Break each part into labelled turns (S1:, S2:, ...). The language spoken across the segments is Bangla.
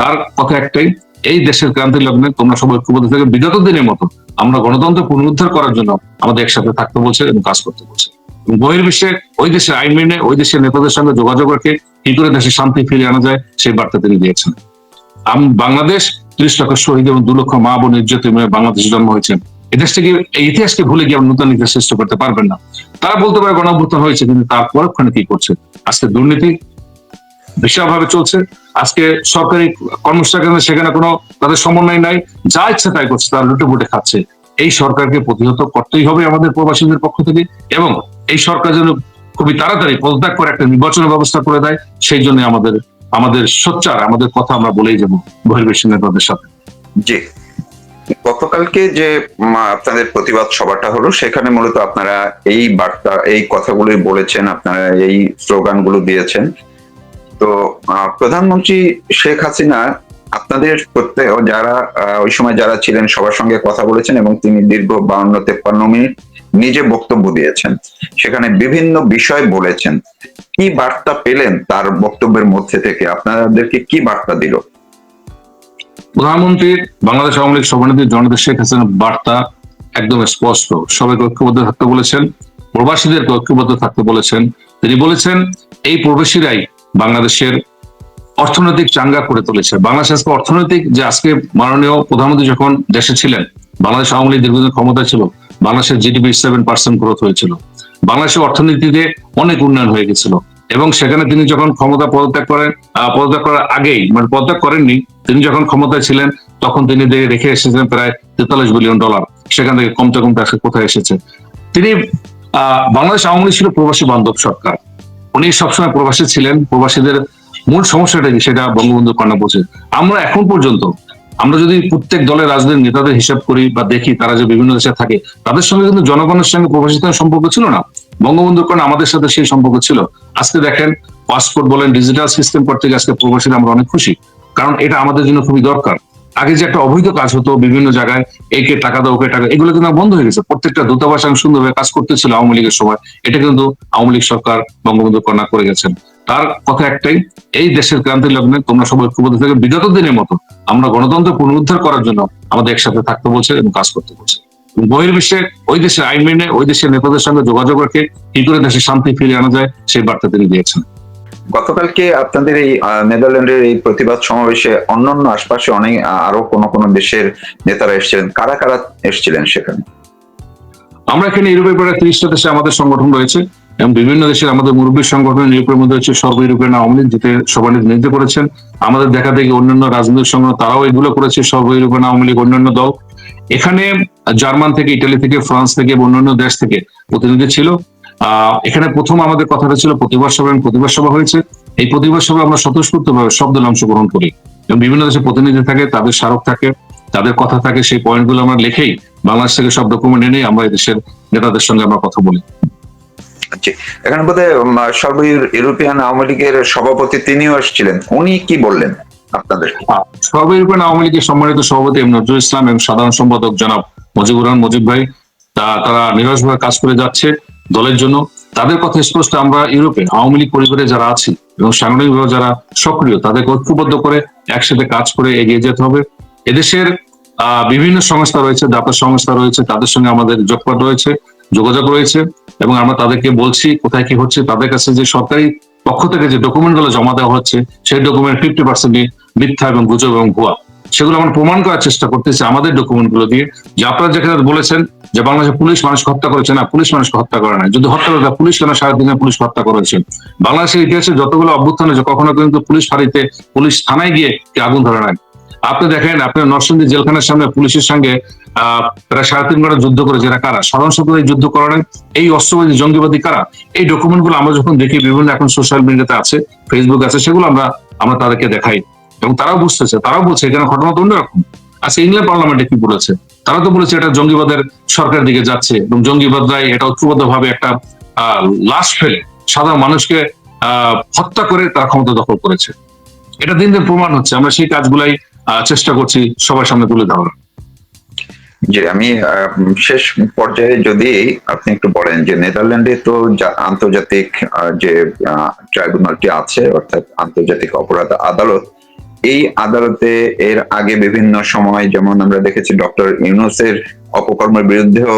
S1: তার কথা একটাই, এই দেশের ক্রান্তি লগ্নে তোমরা সবাই ঐক্যবদ্ধ থেকে, বিগত দিনের মতো আমরা গণতন্ত্র পুনরুদ্ধার করার জন্য আমাদের একসাথে থাকতে বলছে এবং কাজ করতে বলছে। বহির্বিশ্বে ওই দেশের আইন মেনে ওই দেশের নেতাদের সঙ্গে যোগাযোগ রেখে কি করে দেশে শান্তি ফিরিয়ে আনা যায়, সেই বার্তা তিনি দিয়েছেন। বাংলাদেশ ত্রিশ লক্ষ শহীদ এবং দু লক্ষ মা বোন নির্যাতিত বাংলাদেশে জন্ম হয়েছেন। এই দেশটাকে এই ইতিহাসকে ভুলে গিয়ে আমরা নতুন ইতিহাস সৃষ্টি করতে পারবেন না। তারা বলতে পারে গণঅভ্যুত্থান হয়েছে, কিন্তু তার পরক্ষণে কি করছে? আজকে দুর্নীতি বিশালভাবে চলছে। আজকে সরকারি কর্মসংস্থান সেখানে কোনো তাদের সমন্বয় নাই। যা ইচ্ছা তাই করছে, তারা লুটে বুটে খাচ্ছে। এই সরকারকে প্রতিহত করতেই হবে আমাদের প্রবাসীদের পক্ষ থেকে এবং এই সরকার যেন খুবই তাড়াতাড়ি পদত্যাগ করে একটা নির্বাচনের ব্যবস্থা করে দেয়, সেই জন্য আমাদের আমাদের সোচ্চার, আমাদের কথা আমরা বলেই যাব বহির্বিশ্ব নেতাদের সাথে।
S2: জি। গতকালকে যে আপনাদের প্রতিবাদ সভাটা হলো, সেখানে মূলত আপনারা এই বার্তা, এই কথাগুলোই বলেছেন, আপনারা এই স্লোগানগুলো দিয়েছেন। তো প্রধানমন্ত্রী শেখ হাসিনা আপনাদের প্রত্যেক যারা ওই সময় যারা ছিলেন সবার সঙ্গে কথা বলেছেন এবং তিনি দীর্ঘ বাউন্ন তেপ্পান্ন মিনিট নিজে বক্তব্য দিয়েছেন। সেখানে বিভিন্ন বিষয় বলেছেন। কি বার্তা পেলেন তার বক্তব্যের মধ্যে থেকে? আপনাদেরকে কি বার্তা দিল?
S1: প্রধানমন্ত্রীর বাংলাদেশ আওয়ামী লীগ সভানেত্রী জনতা শেখ হাসিনার বার্তা একদম স্পষ্ট। সবাইকে ঐক্যবদ্ধ থাকতে বলেছেন, প্রবাসীদেরকে ঐক্যবদ্ধ থাকতে বলেছেন। তিনি বলেছেন, এই প্রবাসীরাই বাংলাদেশের অর্থনৈতিক চাঙ্গা করে তুলেছে। বাংলাদেশ আজকে অর্থনৈতিক যে আজকে মাননীয় প্রধানমন্ত্রী যখন দেশে ছিলেন, বাংলাদেশ আওয়ামী লীগ দীর্ঘদিন ক্ষমতা ছিল, বাংলাদেশের জিডিপি সেভেন পার্সেন্ট গ্রোথ হয়েছিল। বাংলাদেশের অর্থনীতিতে অনেক উন্নয়ন হয়ে গেছিল এবং সেখানে তিনি যখন ক্ষমতা পদত্যাগ করেন পদত্যাগ করার আগেই মানে পদত্যাগ করেননি, তিনি যখন ক্ষমতায় ছিলেন, তখন তিনি রেখে এসেছিলেন প্রায় তেতাল্লিশ বিলিয়ন ডলার সেখান থেকে কমতে কমতে আজকে কোথায় এসেছে? তিনি বাংলাদেশ আওয়ামী লীগ ছিল প্রবাসী বান্ধব সরকার। উনি সবসময় প্রবাসী ছিলেন, প্রবাসীদের মূল সমস্যাটা কি? সেটা বঙ্গবন্ধু কন্যা বোঝে আমরা এখন পর্যন্ত, আমরা যদি প্রত্যেক দলের রাজনৈতিক নেতাদের হিসাব করি বা দেখি তারা যে বিভিন্ন দেশে থাকে, তাদের সঙ্গে কিন্তু জনগণের সঙ্গে প্রবাসীদের সম্পর্ক ছিল না। বঙ্গবন্ধুর কারণে আমাদের সাথে সেই সম্পর্ক ছিল। আজকে দেখেন পাসপোর্ট বলেন ডিজিটাল সিস্টেম করতে গিয়ে আজকে প্রবাসীরা আমরা অনেক খুশি। কারণ এটা আমাদের জন্য খুবই দরকার। আগে যে একটা অবৈধ কাজ হতো বিভিন্ন জায়গায়, একে টাকা দাও, ওকে টাকা, এগুলো কিন্তু বন্ধ হয়ে গেছে। প্রত্যেকটা দূতাবাস এখন সুন্দরভাবে কাজ করতেছিল আওয়ামী লীগের সময়। এটা কিন্তু আওয়ামী লীগ সরকার বঙ্গবন্ধু কন্যা করে গেছেন। তার কথা একটাই, এই দেশের ক্রান্তি লগ্নে তোমরা সবাই ঐক্যবদ্ধ থেকে বিগত দিনের মতো আমরা গণতন্ত্র পুনরুদ্ধার করার জন্য আমাদের একসাথে থাকতে বলছে এবং কাজ করতে বলছে। বহির্বিশ্বে ওই দেশের আইন মেনে ওই দেশের নেতাদের সঙ্গে যোগাযোগ রেখে কি করে দেশে শান্তি ফিরিয়ে আনা যায় সেই বার্তা তিনি দিয়েছেন।
S2: গতকালকে আপনাদের এই নেদারল্যান্ডের এই প্রতিবাদ সমাবেশে অন্যান্য আশপাশে অনেক আরও কোন কোন দেশের নেতারা এসেছিলেন। কারা কারা এসেছিলেন সেখানে?
S1: আমরা এখানে ইউরোপের প্রায় ত্রিশটা দেশে আমাদের সংগঠন রয়েছে এবং বিভিন্ন দেশের আমাদের মুরব্বী সংগঠন, ইউরোপের মধ্যে হচ্ছে সর্ব ইউরোপিয়ান আওয়ামী লীগ যেতে সভানেত্রী নির্দেশ করেছেন। আমাদের দেখা দেখি অন্যান্য রাজনৈতিক সংগঠন, তারাও এগুলো করেছে, সর্ব ইউরোপিয়ান আওয়ামী লীগ, অন্যান্য দল। এখানে জার্মান থেকে, ইটালি থেকে, ফ্রান্স থেকে অন্যান্য দেশ থেকে প্রতিনিধি ছিল। এখানে প্রথম আমাদের কথাটা ছিল প্রতিবাদ সভা এবং প্রতিবাদ সভা হয়েছে। এই প্রতিবাদ সভা আমরা স্বতঃস্ফূর্ত ভাবে সব দল অংশগ্রহণ করি। এবং বিভিন্ন দেশের প্রতিনিধি থাকে তাদের স্মারক থাকে তাদের কথা থাকে সেই পয়েন্টগুলো আমরা লিখেই বাংলাদেশ থেকে সব ডকুমেন্ট এনে আমরা দেশের নেতাদের সঙ্গে আমরা কথা বলি।
S2: এখানে বোধহয় সর্ব ইউরোপিয়ান আওয়ামী লীগের সভাপতি তিনিও এসেছিলেন। উনি কি বললেন আপনাদের?
S1: সর্ব ইউরোপিয়ান আওয়ামী লীগের সম্মানিত সভাপতি এম নজরুল ইসলাম এবং সাধারণ সম্পাদক জনাব মুজিবুর রহমান মুজিব ভাই। তা তারা নিরসভাবে কাজ করে যাচ্ছে। দলের জন্য। তাদের কথা স্পষ্ট আমরা ইউরোপে আওয়ামী লীগ পরিবারে যারা আছি এবং সাংগঠনিকভাবে যারা সক্রিয়, তাদেরকে ঐক্যবদ্ধ করে একসাথে কাজ করে এগিয়ে যেতে হবে। এদেশের বিভিন্ন সংস্থা রয়েছে দাতা সংস্থা রয়েছে, তাদের সঙ্গে আমাদের যোগপাট রয়েছে, যোগাযোগ রয়েছে এবং আমরা তাদেরকে বলছি কোথায় কি হচ্ছে। তাদের কাছে যে সরকারি পক্ষ থেকে যে ডকুমেন্টগুলো জমা দেওয়া হচ্ছে, সেই ডকুমেন্ট ফিফটি পার্সেন্ট মিথ্যা এবং গুজব এবং ভুয়া সেগুলো আমরা প্রমাণ করার চেষ্টা করতেছি আমাদের ডকুমেন্টগুলো দিয়ে যে আপনারা যেখানে বলেছেন যে বাংলাদেশের পুলিশ মানুষকে হত্যা করেছে, না, পুলিশ মানুষকে হত্যা করে না যদি হত্যা করে পুলিশ কেন সারা দিনে পুলিশ হত্যা করেছে? বাংলাদেশের ইতিহাসে যতগুলো অভ্যুত্থান হয়েছে, কখনো কিন্তু পুলিশ ফাঁড়িতে, পুলিশ থানায় গিয়ে কি আগুন ধরে নাই। আপনি দেখেন আপনার নরসিংদী জেলখানার সামনে পুলিশের সঙ্গে, আহ, প্রায় সাড়ে তিন ঘণ্টা যুদ্ধ করে যারা কারা? স্মরণ সম্প্রদায় যুদ্ধ করেন এই অস্ত্রবাদী জঙ্গিবাদী কারা? এই ডকুমেন্টগুলো আমরা যখন দেখি, বিভিন্ন এখন সোশ্যাল মিডিয়াতে আছে ফেসবুক আছে, সেগুলো আমরা আমরা তাদেরকে দেখাই। এবং তারাও বুঝতেছে, তারাও বলছে এখানে ঘটনা তো অন্যরকম। আচ্ছা ইংল্যান্ড পার্লামেন্টে কি বলেছে? তারা তো বলেছে এটা জঙ্গিবাদের সরকার দিকে যাচ্ছে এবং জঙ্গিবাদরাই এটা ঐক্যবদ্ধ ভাবে একটা লাশ ফেলে সাধারণ মানুষকে হত্যা করে তারা ক্ষমতা দখল করেছে। এটা দিন দিন প্রমাণ হচ্ছে। আমরা সেই কাজগুলাই চেষ্টা করছি সবার সামনে তুলে ধরার।
S2: যে আমি শেষ পর্যায়ে যদি আপনি একটু বলেন যে নেদারল্যান্ডে তো আন্তর্জাতিক যে ট্রাইব্যুনালটি আছে, অর্থাৎ আন্তর্জাতিক অপরাধ আদালত এই আদালতে এর আগে বিভিন্ন সময়, যেমন আমরা দেখেছি ডক্টর ইউনুসের অপকর্মের বিরুদ্ধেও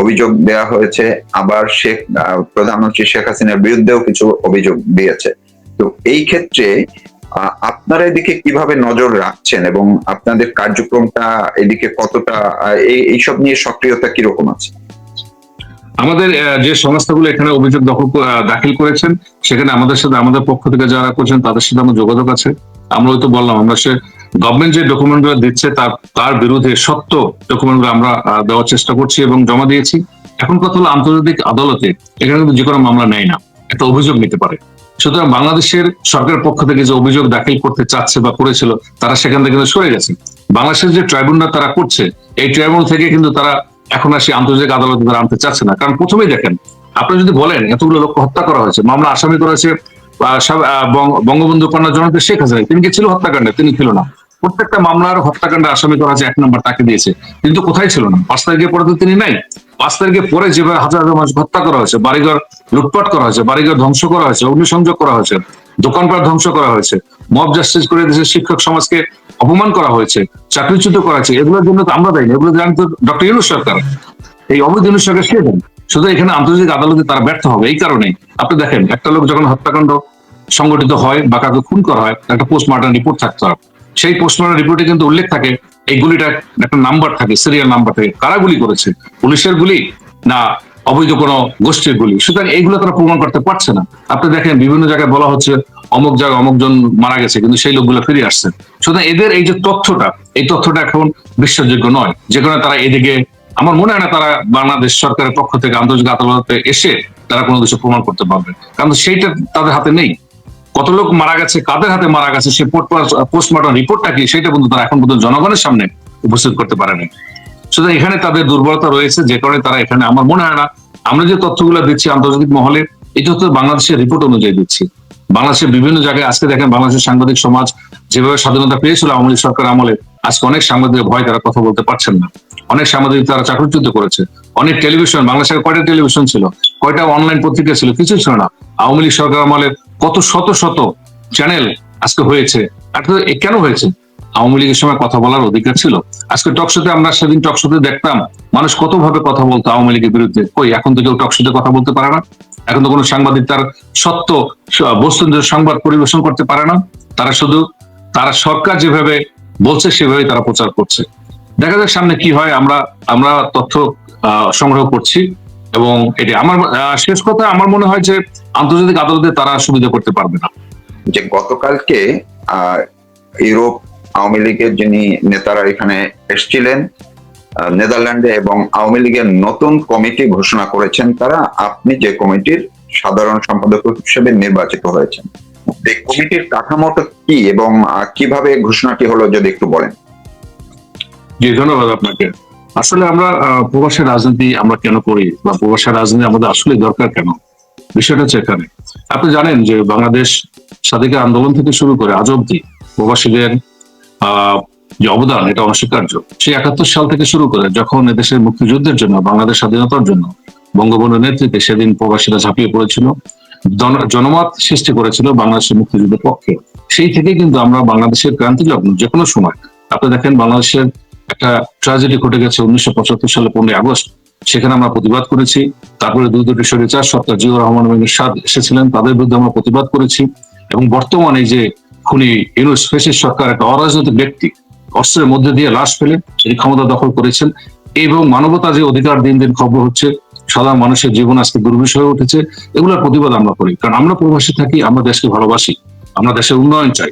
S2: অভিযোগ দেওয়া হয়েছে, আবার শেখ প্রধানমন্ত্রী শেখ হাসিনার বিরুদ্ধেও কিছু অভিযোগ দিয়েছে। তো এই ক্ষেত্রে আপনারা এদিকে কীভাবে নজর রাখছেন এবং আপনাদের কার্যক্রমটা এদিকে কতটা এইসব নিয়ে সক্রিয়তা কীরকম আছে?
S1: আমাদের যে সংস্থাগুলো এখানে অভিযোগ দখল দাখিল করেছেন, সেখানে আমাদের সাথে আমাদের পক্ষ থেকে যারা করছেন, তাদের সাথে আমার যোগাযোগ আছে। আমরা হয়তো বললাম, আমরা সে গভর্নমেন্ট যে ডকুমেন্টগুলো দিচ্ছে তার তার বিরুদ্ধে সত্য ডকুমেন্টগুলো আমরা দেওয়ার চেষ্টা করছি এবং জমা দিয়েছি। এখন কথা হলো আন্তর্জাতিক আদালতে এখানে কিন্তু যে কোনো মামলা নেয় না, একটা অভিযোগ নিতে পারে। সুতরাং বাংলাদেশের সরকারের পক্ষ থেকে যে অভিযোগ দাখিল করতে চাচ্ছে বা করেছিল, তারা সেখান থেকে কিন্তু সরে গেছে। বাংলাদেশের যে ট্রাইব্যুনাল তারা করছে, এই ট্রাইব্যুনাল থেকে কিন্তু তারা এখন আর সেই আন্তর্জাতিক আদালতে তারা আনতে চাচ্ছে না। কারণ প্রথমেই দেখেন, আপনি যদি বলেন, এতগুলো লোক হত্যা করা হয়েছে, মামলা আসামি করা বঙ্গ- বঙ্গবন্ধু কন্যা জনতা শেখ হাসিনা, তিনি কি ছিল হত্যাকাণ্ডে? তিনি ছিল না। প্রত্যেকটা মামলার হত্যাকাণ্ডে আসামি করা হয়েছে, এক নম্বর তাকে দিয়েছে। কিন্তু কোথায় ছিল না? পাঁচ তারিখে পরে তো তিনি নাই। পাঁচ তারিখে পরে যেভাবে হাজার হাজার মানুষ হত্যা করা হয়েছে, বাড়িঘর লুটপাট করা হয়েছে, বাড়িঘর ধ্বংস করা হয়েছে, অগ্নিসংযোগ করা হয়েছে, দোকানপাট ধ্বংস করা হয়েছে, মব জাস্টিস করে দেশের শিক্ষক সমাজকে অপমান করা হয়েছে, চাকরিচ্যুত করা হয়েছে, এগুলোর জন্য তো আমরা দেয়নি এগুলো জানি তো ডক্টর ইউনুস সরকার। এই অবৈধ ইউনুস সরকার সে দেন শুধু এখানে আন্তর্জাতিক আদালতে তারা ব্যর্থ হবে, এই কারণে আপনি দেখেন, একটা লোক যখন হত্যাকাণ্ড সংগঠিত হয় বা কাউকে খুন করা হয়, একটা পোস্টমর্টম রিপোর্ট থাকতে হবে সেই পোস্টমর্টম রিপোর্টে কিন্তু উল্লেখ থাকে, এই গুলিটা একটা নাম্বার থাকে সিরিয়াল নাম্বার থাকে। কারা গুলি করেছে? পুলিশের গুলি না অবৈধ কোনো গোষ্ঠীর গুলি? সুতরাং এইগুলো তারা প্রমাণ করতে পারছে না। আপনি দেখেন, বিভিন্ন জায়গায় বলা হচ্ছে, অমুক জায়গায় অমুক জন মারা গেছে, কিন্তু সেই লোকগুলো ফিরে আসছে। সুতরাং এদের এই যে তথ্যটা, এই তথ্যটা এখন বিশ্বাসযোগ্য নয়। যে কারণে তারা এদিকে আমার মনে হয় না তারা বাংলাদেশ সরকারের পক্ষ থেকে আন্তর্জাতিক আদালতে এসে তারা কোনো কিছু প্রমাণ করতে পারবে। কারণ সেইটা তাদের হাতে নেই। কত লোক মারা গেছে, কাদের হাতে মারা গেছে সে পোস্টমর্টম রিপোর্টটা কি সেটা কিন্তু তারা এখন পর্যন্ত জনগণের সামনে উপস্থিত করতে পারেনি সুতরাং এখানে তাদের দুর্বলতা রয়েছে, যে কারণে তারা এখানে, আমার মনে হয় না, আমরা যে তথ্যগুলো দিচ্ছি আন্তর্জাতিক মহলে এই তথ্য বাংলাদেশের রিপোর্ট অনুযায়ী দিচ্ছি। বাংলাদেশের বিভিন্ন জায়গায় আজকে দেখেন বাংলাদেশের সাংবাদিক সমাজ যেভাবে স্বাধীনতা পেয়েছিল আওয়ামী লীগ সরকার আমলে, আজকে অনেক সাংবাদিকের ভয় তারা কথা বলতে পারছেন না। অনেক সাংবাদিক তারা চাকরিচ্যুত করেছে। অনেক টেলিভিশন বাংলাদেশের কয়টা টেলিভিশন ছিল? কয়টা অনলাইন পত্রিকা ছিল? কিছু ছিল না। আওয়ামী লীগ সরকার আমলে কত শত শত চ্যানেল আজকে হয়েছে। কেন হয়েছে? আওয়ামী লীগের সময় কথা বলার অধিকার ছিল। আজকে টকশোতে আমরা সেদিন টকশোতে দেখতাম, মানুষ কত ভাবে কথা বলতো আওয়ামী লীগের বিরুদ্ধে। কই, এখন তো কেউ টকশোতে কথা বলতে পারে না? এখন তো কোনো সাংবাদিক তার সত্য বস্তুনিষ্ঠ সংবাদ পরিবেশন করতে পারে না। তারা শুধু, তারা সরকার যেভাবে বলছে সেভাবে তারা প্রচার করছে। দেখা যাক সামনে কি হয়, আমরা আমরা তথ্য সংগ্রহ করছি এবং এটি আমার শেষ কথা, আমার মনে হয় যে আন্তর্জাতিক আদালতে তারা সুবিধা করতে পারবে না।
S2: যে গতকালকে ইউরোপ আওয়ামী লীগের যিনি নেতারা এখানে এসেছিলেন নেদারল্যান্ডে এবং আওয়ামী লীগের নতুন কমিটি ঘোষণা করেছেন তারা, আপনি যে কমিটির সাধারণ সম্পাদক হিসেবে নির্বাচিত হয়েছেন। এই কমিটির কাঠামোটা কি এবং কীভাবে ঘোষণাটি হলো যদি একটু বলেন?
S1: জি, ধন্যবাদ আপনাকে। আসলে আমরা প্রবাসের রাজনীতি আমরা কেন করি? বা প্রবাসের রাজনীতি আমাদের আসলে দরকার কেন? বিষয়টা হচ্ছে এখানে। আপনি জানেন যে বাংলাদেশ স্বাধিকার আন্দোলন থেকে শুরু করে আজ অব্দি প্রবাসীদের যে অবদান, এটা অনস্বীকার্য। সেই একাত্তর সাল থেকে শুরু করে যখন এদেশের মুক্তিযুদ্ধের জন্য, বাংলাদেশ স্বাধীনতার জন্য বঙ্গবন্ধুর নেতৃত্বে সেদিন প্রবাসীরা ঝাঁপিয়ে পড়েছিল, জন- জনমত সৃষ্টি করেছিল বাংলাদেশের মুক্তিযুদ্ধের পক্ষে। সেই থেকে কিন্তু আমরা বাংলাদেশের ক্রান্তি লগ্ন যে কোনো সময়, আপনি দেখেন বাংলাদেশের একটা ট্রাজেডি ঘটে গেছে উনিশশো পঁচাত্তর সালে পনেরোই আগস্ট। সেখানে আমরা প্রতিবাদ করেছি। তারপরে দুই দুটি স্বৈরাচার সরকার জিয়াউর রহমান এবং সাদ এসেছিলেন, তাদের বিরুদ্ধে আমরা প্রতিবাদ করেছি। এবং বর্তমানে যে খুনি ইউনুস ফেসিস সরকার একটা অরাজনৈতিক ব্যক্তি, অস্ত্রের মধ্যে দিয়ে লাশ ফেলে তিনি ক্ষমতা দখল করেছেন এবং মানবতা যে অধিকার দিন দিন খবর হচ্ছে, সাধারণ মানুষের জীবন আজকে দুর্বিষ হয়ে উঠেছে, এগুলোর প্রতিবাদ আমরা করি। কারণ আমরা প্রবাসী থাকি, আমরা দেশকে ভালোবাসি, আমরা দেশের উন্নয়ন চাই।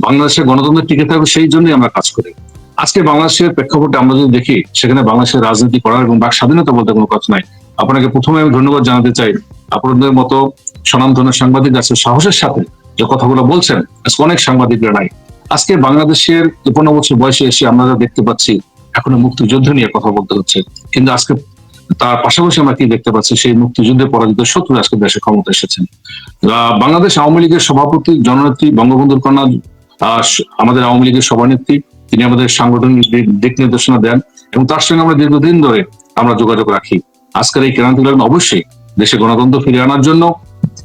S1: বাংলাদেশের গণতন্ত্র টিকে থাকবে সেই জন্যই আমরা কাজ করি। আজকে বাংলাদেশের প্রেক্ষাপটে আমরা যদি দেখি, সেখানে বাংলাদেশের রাজনীতি করার এবং বাক স্বাধীনতা বলতে কোনো কথা নাই। আপনাকে প্রথমে আমি ধন্যবাদ জানাতে চাই। আপনাদের মতো স্বনামধন্য সাংবাদিক আছে সাহসের সাথে যে কথাগুলো বলছেন, আজকে অনেক সাংবাদিকরা নাই। আজকে বাংলাদেশের তিপ্পান্ন বছর বয়সে এসে আমরা দেখতে পাচ্ছি, এখনও মুক্তিযুদ্ধ নিয়ে কথা বলতে হচ্ছে। কিন্তু আজকে তার পাশাপাশি আমরা কি দেখতে পাচ্ছি, সেই মুক্তিযুদ্ধে পরাজিত শত্রু আজকে দেশে ক্ষমতা এসেছেন। বাংলাদেশ আওয়ামী লীগের সভাপতি, জননেত্রী বঙ্গবন্ধুর কন্যা আমাদের আওয়ামী লীগের সভানেত্রী তিনি আমাদের সাংগঠনিক দিক- নির্দেশনা দেন এবং তার সঙ্গে আমরা দীর্ঘদিন ধরে আমরা যোগাযোগ রাখি। আজকের এই ক্রান্তি লগ্ন অবশ্যই দেশে গণতন্ত্র ফিরিয়ে আনার জন্য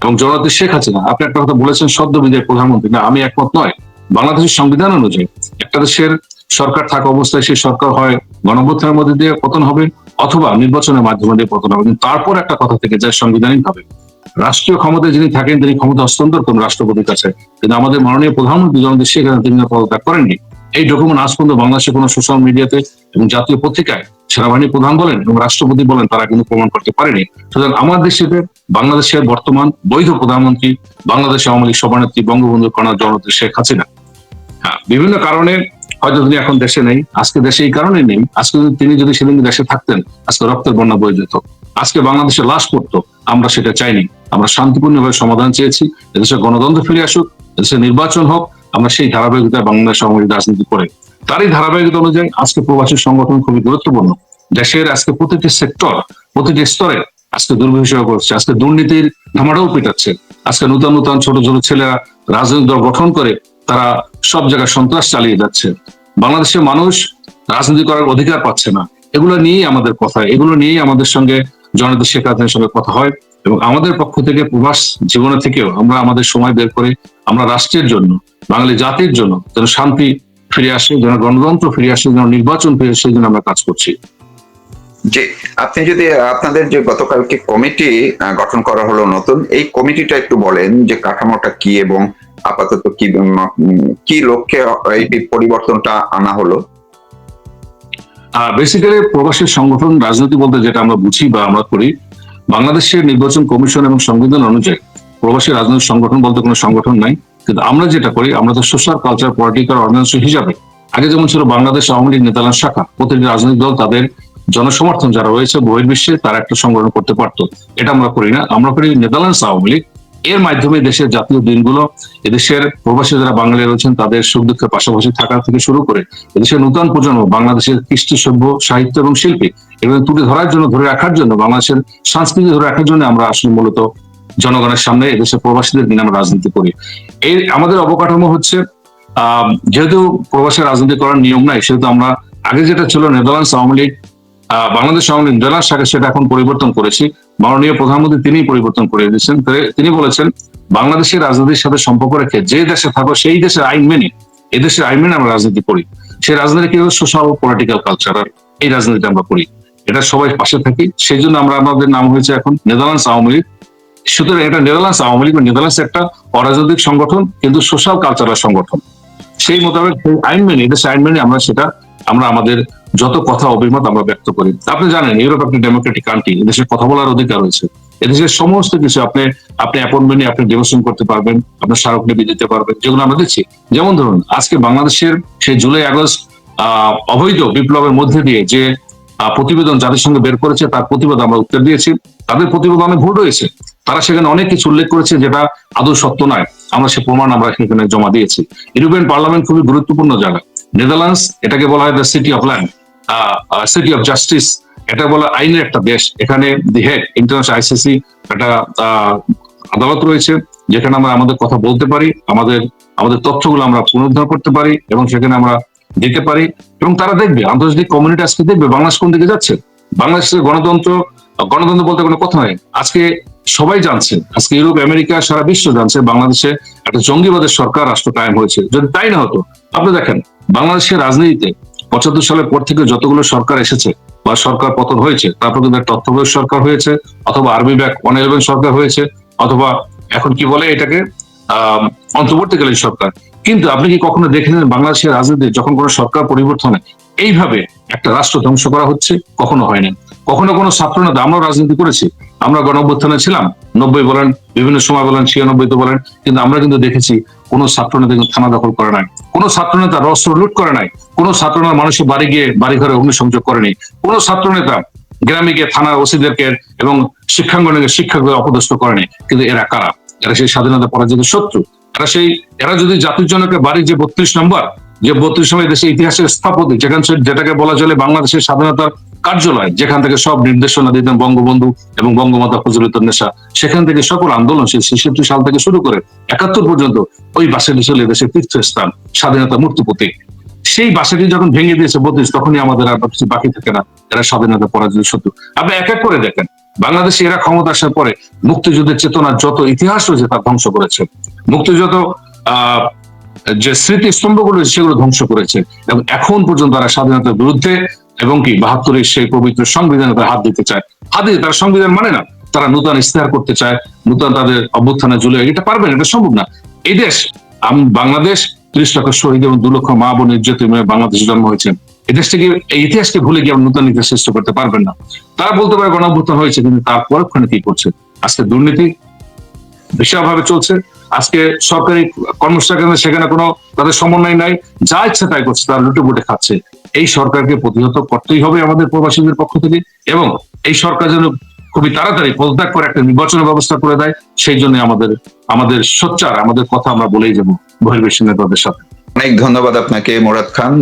S1: এবং জননেত্রী শেখ হাসিনা, আপনি একটা কথা বলেছেন, সদ্য বিজয় প্রধানমন্ত্রী। না, আমি একমত নয়। বাংলাদেশের সংবিধান অনুযায়ী একটা দেশের সরকার থাকা অবস্থায় সেই সরকার হয় গণভ্যুত্থানের মধ্যে দিয়ে পতন হবে অথবা নির্বাচনের মাধ্যমে দিয়ে পতন হবে। তারপর একটা কথা থেকে যায় সাংবিধানিক ভাবে। রাষ্ট্রীয় ক্ষমতায় যিনি থাকেন, তিনি ক্ষমতা হস্তান্তর করুন রাষ্ট্রপতির কাছে। কিন্তু আমাদের মাননীয় প্রধানমন্ত্রী জনদেশ শেখ হাসিনা, তিনি পদত্যাগ করেননি। এই ডকুমেন্ট আজ পর্যন্ত বাংলাদেশের কোনো সোশ্যাল মিডিয়াতে এবং জাতীয় পত্রিকায় সেনাবাহিনী প্রধান বলেন এবং রাষ্ট্রপতি বলেন তারা কিন্তু প্রমাণ করতে পারেনি। সুতরাং আমার দেশে বাংলাদেশের বর্তমান বৈধ প্রধানমন্ত্রী, বাংলাদেশ আওয়ামী লীগ সভানেত্রী বঙ্গবন্ধু কণা জননেত্রী শেখ হাসিনা। হ্যাঁ বিভিন্ন কারণে হয়তো তিনি এখন দেশে নেই, আজকে দেশে এই কারণে নেই, আজকে যদি তিনি যদি সেদিন দেশে থাকতেন, আজকে রক্তের বন্যা বয়ে যেত। আজকে বাংলাদেশে লাশ পড়তো, আমরা সেটা চাইনি। আমরা শান্তিপূর্ণভাবে সমাধান চেয়েছি এদেশে গণতন্ত্র ফিরে আসুক এদেশে নির্বাচন হোক আমরা সেই ধারাবাহিকতায় বাংলাদেশ আওয়ামী রাজনীতি করে, তারই ধারাবাহিকতা অনুযায়ী আজকে প্রবাসী সংগঠন খুবই গুরুত্বপূর্ণ। দেশের আজকে প্রতিটি সেক্টর, প্রতিটি স্তরে আজকে দুর্বিষয় করছে আজকে দুর্নীতির ধামাটাও পিটাচ্ছে। আজকে নূতন নূতন ছোট ছোট ছেলেরা রাজনৈতিক দল গঠন করে তারা সব জায়গায় সন্ত্রাস চালিয়ে যাচ্ছে। বাংলাদেশের মানুষ রাজনীতি করার অধিকার পাচ্ছে না। এগুলো নিয়েই আমাদের কথা, এগুলো নিয়েই আমাদের সঙ্গে জনতা শেখ সঙ্গে কথা হয় এবং আমাদের পক্ষ থেকে প্রবাস জীবনে থেকেও আমরা আমাদের সময় বের করে আমরা রাষ্ট্রের জন্য বাঙালি জাতির জন্য যেন শান্তি ফিরে আসে যেন গণতন্ত্র ফিরে আসে যেন নির্বাচন ফিরে আসে জন্য আমরা কাজ করছি।
S2: যে আপনি যদি আপনাদের যে গতকালকে কমিটি গঠন করা হলো নতুন এই কমিটিটা একটু বলেন যে কাঠামোটা কি এবং আপাতত কি কি লক্ষ্যে এই পরিবর্তনটা আনা হলো?
S1: বেসিক্যালি প্রবাসী সংগঠন রাজনীতি বলতে যেটা আমরা বুঝি বা আমরা করি বাংলাদেশের নির্বাচন কমিশন এবং সংবিধান অনুযায়ী প্রবাসী রাজনৈতিক সংগঠন বলতে কোনো সংগঠন নাই। কিন্তু আমরা যেটা করি, আমরা তো সোশ্যাল কালচার পলিটিক্যাল অর্গানাইজেশন হিসাবে, আগে যেমন ছিল বাংলাদেশ আওয়ামী লীগ নেতালান শাখা, প্রতিটি রাজনৈতিক দল তাদের জনসমর্থন যারা রয়েছে, বহির্বিশ্বে তারা একটা সংগঠন করতে পারতো। এটা আমরা করি না। আমরা করি নেদারল্যান্ডস আওয়ামী লীগ। এর মাধ্যমে দেশের জাতীয় দিনগুলো, এদেশের প্রবাসী যারা বাঙালি রয়েছেন, তাদের সুখ দুঃখের পাশাপাশি থাকা থেকে শুরু করে, এদেশের নূতন প্রজন্ম বাংলাদেশের কৃষ্টি, সভ্য, সাহিত্য এবং শিল্পী, এগুলো তুলে ধরার জন্য, ধরে রাখার জন্য, বাংলাদেশের সংস্কৃতি ধরে রাখার জন্য আমরা আসলে মূলত জনগণের সামনে এদেশের প্রবাসীদের নিয়ে আমরা রাজনীতি করি। এই আমাদের অবকাঠামো হচ্ছে, আহ, যেহেতু প্রবাসী রাজনীতি করার নিয়ম নাই, সেহেতু আমরা আগে যেটা ছিল নেদারল্যান্ডস আওয়ামী লীগ বাংলাদেশ আওয়ামী লীগ নেদারল্যান্ড শাখা সেটা এখন পরিবর্তন করেছি। মাননীয় প্রধানমন্ত্রী তিনি পরিবর্তন করে দিয়েছেন। তিনি বলেছেন, বাংলাদেশের রাজনীতির সাথে সম্পর্ক রেখে যে দেশে থাকো, সেই দেশের আইন মেনে এদেশের আইন মেনে আমরা রাজনীতি করি। সেই রাজনীতি কি সোশ্যাল পলিটিক্যাল কালচারাল এই রাজনীতি আমরা করি। এটা সবাই পাশে থাকি। সেই জন্য আমরা আমাদের নাম হয়েছে এখন নেদারল্যান্ডস আওয়ামী লীগ। সুতরাং এটা নেদারল্যান্ডস, আওয়ামী লীগ নেদারল্যান্ডস একটা অরাজনৈতিক সংগঠন, কিন্তু সোশ্যাল কালচারাল সংগঠন। সেই মোতাবেক সেই আইন মেনে এদেশে আইন মেনে আমরা সেটা, আমরা আমাদের যত কথা অভিমত আমরা ব্যক্ত করি। আপনি জানেন, ইউরোপ একটি ডেমোক্রেটিক কান্ট্রি, এদেশে কথা বলার অধিকার রয়েছে। এদেশের সমস্ত কিছু আপনি আপনি অ্যাপয়েন্টমেন্ট আপনি ডেমোশন করতে পারবেন, আপনার স্মারক স্মারকলিপি দিতে পারবেন, যেগুলো আমরা দিচ্ছি। যেমন ধরুন, আজকে বাংলাদেশের সেই জুলাই আগস্ট অবৈধ বিপ্লবের মধ্যে দিয়ে যে প্রতিবেদন সঙ্গে বের করেছে, তার প্রতিবাদ আমরা উত্তর দিয়েছি। তাদের প্রতিবাদ অনেক ভুল রয়েছে। তারা সেখানে অনেক কিছু উল্লেখ করেছে যেটা আদৌ সত্য নয়। আমরা সে প্রমাণ আমরা সেখানে জমা দিয়েছি। ইউরোপিয়ান পার্লামেন্ট খুবই গুরুত্বপূর্ণ জায়গা। নেদারল্যান্ডস, এটাকে বলা হয় the city of land city of justice এটা বলা আইনের একটা দেশ। এখানে দি হেড ইন্টারন্যাশনাল আইসিসি একটা আদালত রয়েছে, যেখানে আমরা আমাদের কথা বলতে পারি, আমাদের আমাদের তথ্যগুলো আমরা পুনরুদ্ধার করতে পারি এবং সেখানে আমরা দিতে পারি। এবং তারা দেখবে, আন্তর্জাতিক কমিউনিটি আজকে দেখবে, বাংলাদেশ কোন দিকে যাচ্ছে? বাংলাদেশের গণতন্ত্র গণতন্ত্র বলতে কোনো কথা নেই। আজকে সবাই জানছে আজকে ইউরোপ, আমেরিকা, সারা বিশ্ব জানছে, বাংলাদেশে একটা জঙ্গিবাদের সরকার রাষ্ট্র কায়েম হয়েছে। যদি তাই না হতো, আপনি দেখেন, বাংলাদেশের রাজনীতিতে পঁচাত্তর সালের পর থেকে যতগুলো সরকার এসেছে বা সরকার পতন হয়েছে, তারপর কিন্তু তত্ত্বাবধায়ক সরকার হয়েছে, অথবা আর্মি ব্যাক ওয়ান ইলেভেন সরকার হয়েছে, অথবা এখন কি বলে এটাকে আহ অন্তর্বর্তীকালীন সরকার। কিন্তু আপনি কি কখনো দেখেছেন বাংলাদেশের রাজনীতি যখন কোনো সরকার পরিবর্তন এইভাবে একটা রাষ্ট্র ধ্বংস করা হচ্ছে? কখনো হয় না কখনো কোনো ছাত্র নেতা আমরাও রাজনীতি করেছি। আমরা গণঅভ্যুত্থানে ছিলাম, নব্বই বলেন, বিভিন্ন সময় বলেন, ছিয়ানব্বই তো বলেন, কিন্তু আমরা কিন্তু দেখেছি কোনো ছাত্র নেতা কিন্তু থানা দখল করে নাই। কোনো ছাত্র নেতা অস্ত্র লুট করে নাই। কোনো ছাত্র নেতা মানুষের বাড়ি গিয়ে বাড়ি ঘরে অগ্নিসংযোগ করেনি কোনো ছাত্র নেতা গ্রামে গিয়ে থানার ওসিদেরকে এবং শিক্ষাঙ্গনকে শিক্ষকদের অপদস্থ করেনি কিন্তু এরা কারা? এরা সেই স্বাধীনতা পরাজিত শত্রু। এরা সেই, এরা যদি জাতির জনকের বাড়ির যে বত্রিশ নম্বর যে বত্রিশ সময় দেশের ইতিহাসের স্থাপতি যেখান যেটাকে বলা চলে বাংলাদেশের স্বাধীনতার কার্যালয়, যেখান থেকে সব নির্দেশনা দিতেন বঙ্গবন্ধু এবং বঙ্গমাতা ফজলুদ্দিন নেশা সেখান থেকে সকল আন্দোলন সেই ছেষট্টি সাল থেকে শুরু করে একাত্তর পর্যন্ত ওই বাসাটি ছিল দেশের তীর্থস্থান, স্বাধীনতা মূর্তি প্রতীক সেই বাসাটি যখন ভেঙে দিয়েছে বত্রিশ, তখনই আমাদের আর কিছু বাকি থাকে না, এরা স্বাধীনতা পরাজিত শত্রু। আপনি এক এক করে দেখেন, বাংলাদেশে এরা ক্ষমতা আসার পরে মুক্তিযুদ্ধের চেতনার যত ইতিহাস রয়েছে তা ধ্বংস করেছে। মুক্তিযুদ্ধ, আহ যে স্মৃতিস্তম্ভগুলো সেগুলো ধ্বংস করেছে এবং এখন পর্যন্ত তারা স্বাধীনতার বিরুদ্ধে এবং কি বাহাত্তরের সেই পবিত্র সংবিধানে তারা হাত দিতে চায়। হাত দিতে তারা সংবিধান মানে না, তারা নূতন ইস্তেহার করতে চায়, নূতন তাদের অভ্যুত্থানে জুলে এটা পারবে না, এটা সম্ভব না। এই দেশ বাংলাদেশ, ত্রিশ লক্ষ শহীদ এবং দু লক্ষ মা বোন মেয়ে বাংলাদেশে জন্ম হয়েছেন এই দেশটাকে এই ইতিহাসকে ভুলে গিয়ে নূতন ইতিহাস সৃষ্টি করতে পারবেন না। তারা বলতে পারে গণঅভ্যুত্থান হয়েছে, কিন্তু তার পরক্ষণে কি করছে? আজকে দুর্নীতি বিশালভাবে চলছে। আজকে সরকারি কর্মসংস্থান সেখানে কোনো তাদের সমন্বয় নাই, যা ইচ্ছা তাই করছে, তারা লুটে বুটে খাচ্ছে। এই সরকারকে প্রতিহত করতেই হবে আমাদের প্রবাসীদের পক্ষ থেকে এবং এই সরকার যেন খুবই তাড়াতাড়ি পদত্যাগ করে একটা নির্বাচনের ব্যবস্থা করে দেয়, সেই জন্য আমাদের আমাদের সোচ্চার, আমাদের কথা আমরা বলেই যাব বহির্বিশ্ব নেতাদের সাথে।
S2: অনেক ধন্যবাদ আপনাকে, মোরাদ খান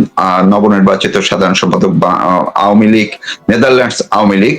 S2: নবনির্বাচিত সাধারণ সম্পাদক আওয়ামী লীগ, নেদারল্যান্ডস আওয়ামী লীগ।